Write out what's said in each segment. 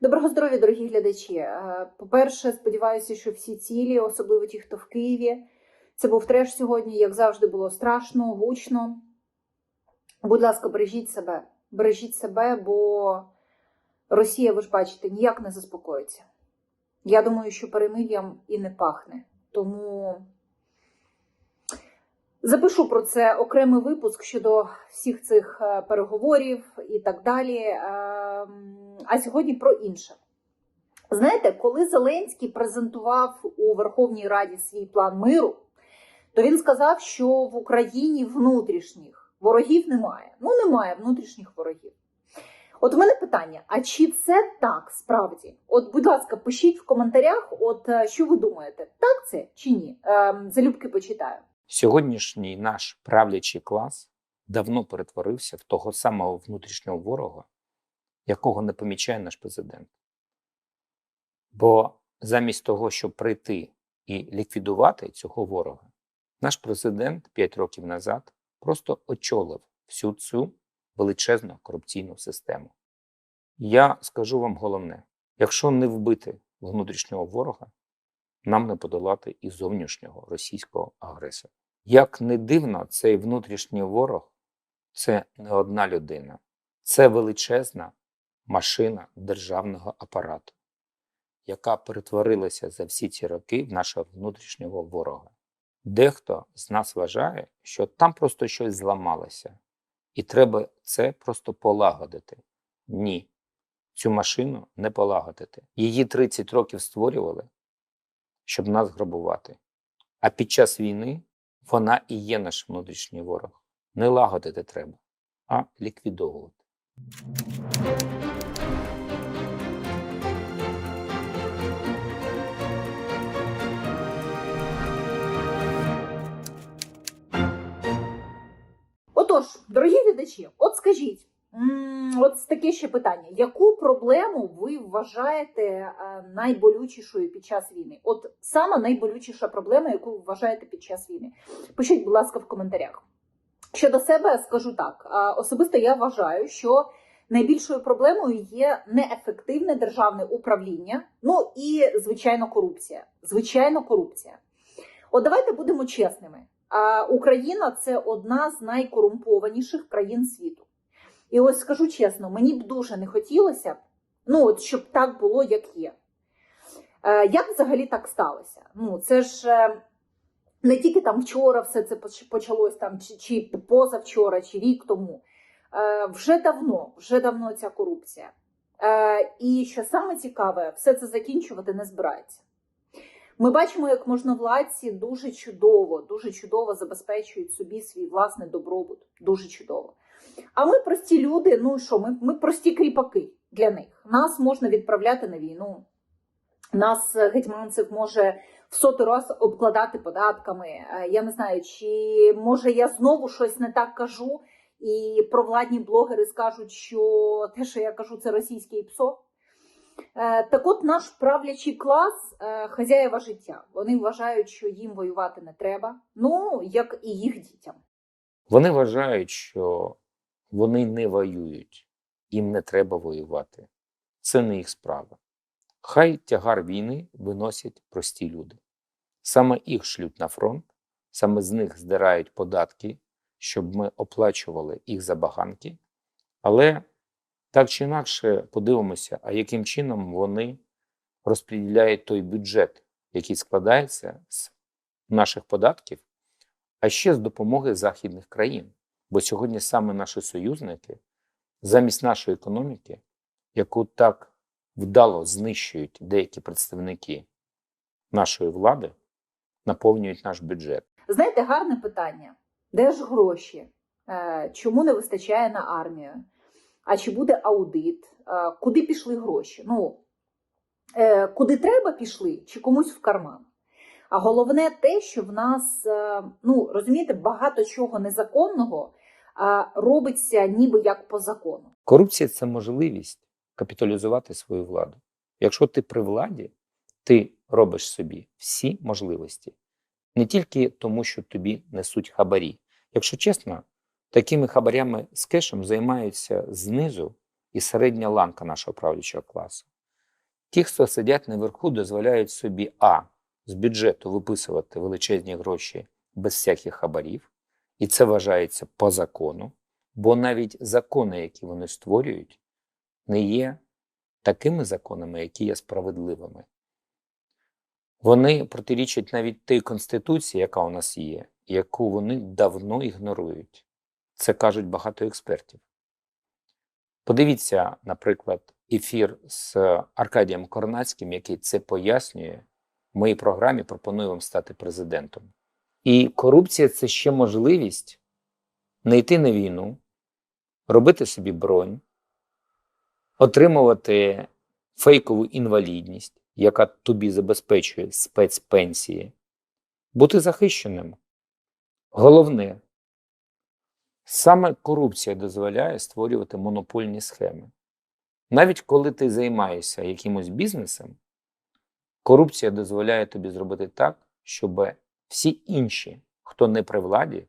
Доброго здоров'я, дорогі глядачі. Е, По-перше, сподіваюся, що всі цілі, особливо ті, хто в Києві. Це був треш сьогодні, як завжди, було страшно, гучно. Будь ласка, бережіть себе. Бережіть себе, бо Росія, ви ж бачите, ніяк не заспокоїться. Я думаю, що перемир'ям і не пахне. Тому запишу про це окремий випуск щодо всіх цих е, переговорів і так далі. Ем, А сьогодні про інше. Знаєте, коли Зеленський презентував у Верховній Раді свій план миру, то він сказав, що в Україні внутрішніх ворогів немає. Ну, немає внутрішніх ворогів. От у мене питання: а чи це так справді? От, будь ласка, пишіть в коментарях, от е, що ви думаєте, так це чи ні? Ем, залюбки почитаю. Сьогоднішній наш правлячий клас давно перетворився в того самого внутрішнього ворога, якого не помічає наш президент. Бо замість того, щоб прийти і ліквідувати цього ворога, наш президент 5 років назад просто очолив всю цю величезну корупційну систему. Я скажу вам головне: якщо не вбити внутрішнього ворога, нам не подолати і зовнішнього російського агресора. Як не дивно, цей внутрішній ворог це не одна людина, це величезна машина державного апарату, яка перетворилася за всі ці роки в нашого внутрішнього ворога. Дехто з нас вважає, що там просто щось зламалося, і треба це просто полагодити. Ні, цю машину не полагодити. Її 30 років створювали, щоб нас грабувати. А під час війни вона і є наш внутрішній ворог. Не лагодити треба, а ліквідовувати. Отож, дорогі глядачі, от скажіть, м, от таке ще питання: яку проблему ви вважаєте е, найболючішою під час війни? От сама найболючіша проблема, яку ви вважаєте під час війни? Пишіть, будь ласка, в коментарях. Щодо себе скажу так: особисто я вважаю, що найбільшою проблемою є неефективне державне управління, ну і звичайно корупція. Звичайно, корупція. От давайте будемо чесними. Україна це одна з найкорумпованіших країн світу. І ось скажу чесно, мені б дуже не хотілося, ну от щоб так було, як є. Е, як взагалі так сталося? Ну, це ж е, не тільки там вчора все це поч- почалось, там, чи, чи позавчора, чи рік тому. Е, вже давно, вже давно ця корупція. І що саме цікаве, все це закінчувати не збирається. Ми бачимо, як можновладці дуже чудово, дуже чудово забезпечують собі свій власний добробут. Дуже чудово. А ми прості люди, ну що, ми, ми прості кріпаки для них. Нас можна відправляти на війну. Нас е, гетьманцев може в сотий раз обкладати податками. Е, Я не знаю, чи може я знову щось не так кажу, і провладні блогери скажуть, що те, що я кажу, це російське ПСО. Е, Так от наш правлячий клас хазяєва життя. Вони вважають, що їм воювати не треба, ну як і їх дітям. Вони вважають, що вони не воюють, їм не треба воювати. Це не їх справа. Хай тягар війни виносять прості люди. Саме їх шлють на фронт, саме з них здирають податки, щоб ми оплачували їх забаганки. Але так чи інакше подивимося, а яким чином вони розподіляють той бюджет, який складається з наших податків, а ще з допомоги західних країн. Бо сьогодні саме наші союзники, замість нашої економіки, яку так вдало знищують деякі представники нашої влади, наповнюють наш бюджет. Знаєте, гарне питання: де ж гроші? Е, Чому не вистачає на армію? А чи буде аудит? Е, Куди пішли гроші? Ну, е, куди треба пішли, чи комусь в карман? А головне те, що в нас, е, ну розумієте, багато чого незаконного робиться ніби як по закону. Корупція це можливість капіталізувати свою владу. Якщо ти при владі, ти робиш собі всі можливості, не тільки тому, що тобі несуть хабарі. Якщо чесно, такими хабарями з кешем займаються знизу і середня ланка нашого правлячого класу. Ті, хто сидять наверху, дозволяють собі А з бюджету виписувати величезні гроші без всяких хабарів, і це вважається по закону, бо навіть закони, які вони створюють, не є такими законами, які є справедливими. Вони протирічать навіть тій конституції, яка у нас є, яку вони давно ігнорують. Це кажуть багато експертів. Подивіться, наприклад, ефір з Аркадієм Корнацьким, який це пояснює. В моїй програмі пропоную вам стати президентом. І корупція це ще можливість не йти на війну, робити собі бронь, отримувати фейкову інвалідність, яка тобі забезпечує спецпенсії, бути захищеним. Головне, саме корупція дозволяє створювати монопольні схеми. Навіть коли ти займаєшся якимось бізнесом, корупція дозволяє тобі зробити так, щоб всі інші, хто не при владі,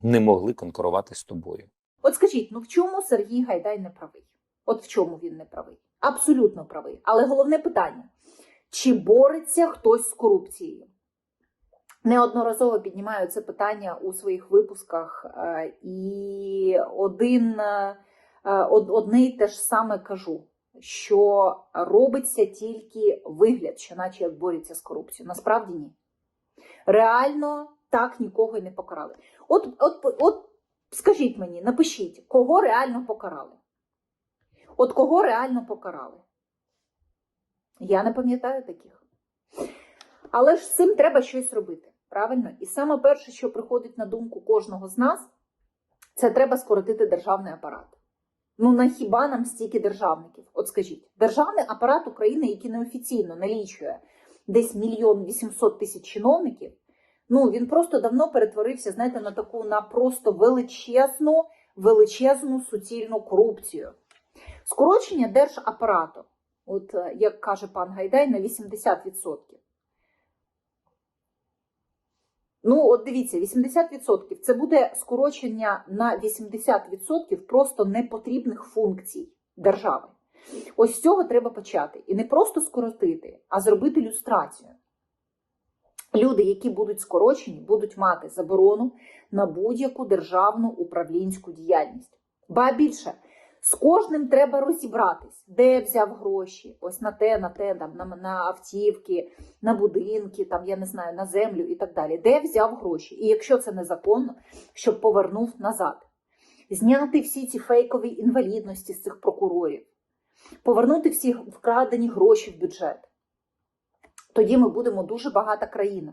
не могли конкурувати з тобою. От скажіть, ну в чому Сергій Гайдай не правий? От в чому він не правий? Абсолютно правий. Але головне питання: чи бореться хтось з корупцією? Неодноразово піднімаю це питання у своїх випусках, е, і один, е, од- одне й те ж саме кажу, що робиться тільки вигляд, що наче як борються з корупцією. Насправді ні. Реально так нікого й не покарали. От, от, от скажіть мені, напишіть, кого реально покарали? От кого реально покарали? Я не пам'ятаю таких. Але ж з цим треба щось робити, правильно? І саме перше, що приходить на думку кожного з нас, це треба скоротити державний апарат. Ну, на хіба нам стільки державників? От скажіть, державний апарат України, який неофіційно налічує десь мільйон вісімсот тисяч чиновників, ну він просто давно перетворився, знаєте, на таку на просто величезну, величезну суцільну корупцію. Скорочення держапарату, от е, як каже пан Гайдай, на 80%. Ну, от дивіться, 80% це буде скорочення на 80% просто непотрібних функцій держави. Ось з цього треба почати. І не просто скоротити, а зробити люстрацію. Люди, які будуть скорочені, будуть мати заборону на будь-яку державну управлінську діяльність. Ба більше, з кожним треба розібратись, де взяв гроші, ось на те, на те, там, на, на автівки, на будинки, там, я не знаю, на землю і так далі. Де взяв гроші? І якщо це незаконно, щоб повернув назад. Зняти всі ці фейкові інвалідності з цих прокурорів, повернути всі вкрадені гроші в бюджет. Тоді ми будемо дуже багата країна.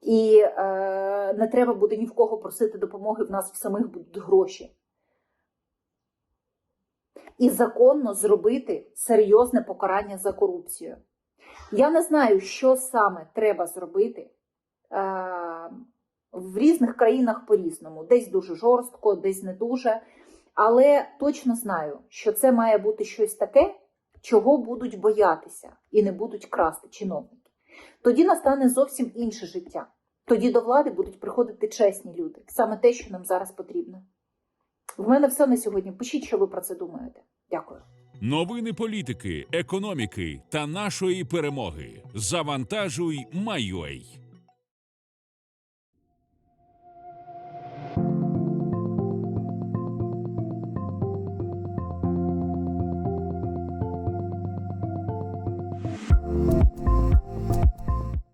І е, не треба буде ні в кого просити допомоги, в нас в самих будуть гроші. І законно зробити серйозне покарання за корупцію. Я не знаю, що саме треба зробити. Е, в різних країнах по-різному. Десь дуже жорстко, десь не дуже. Але точно знаю, що це має бути щось таке, чого будуть боятися і не будуть красти чиновники. Тоді настане зовсім інше життя. Тоді до влади будуть приходити чесні люди. Саме те, що нам зараз потрібно. В мене все на сьогодні. Пишіть, що ви про це думаєте. Дякую. Новини політики, економіки та нашої перемоги. Завантажуй, Майой.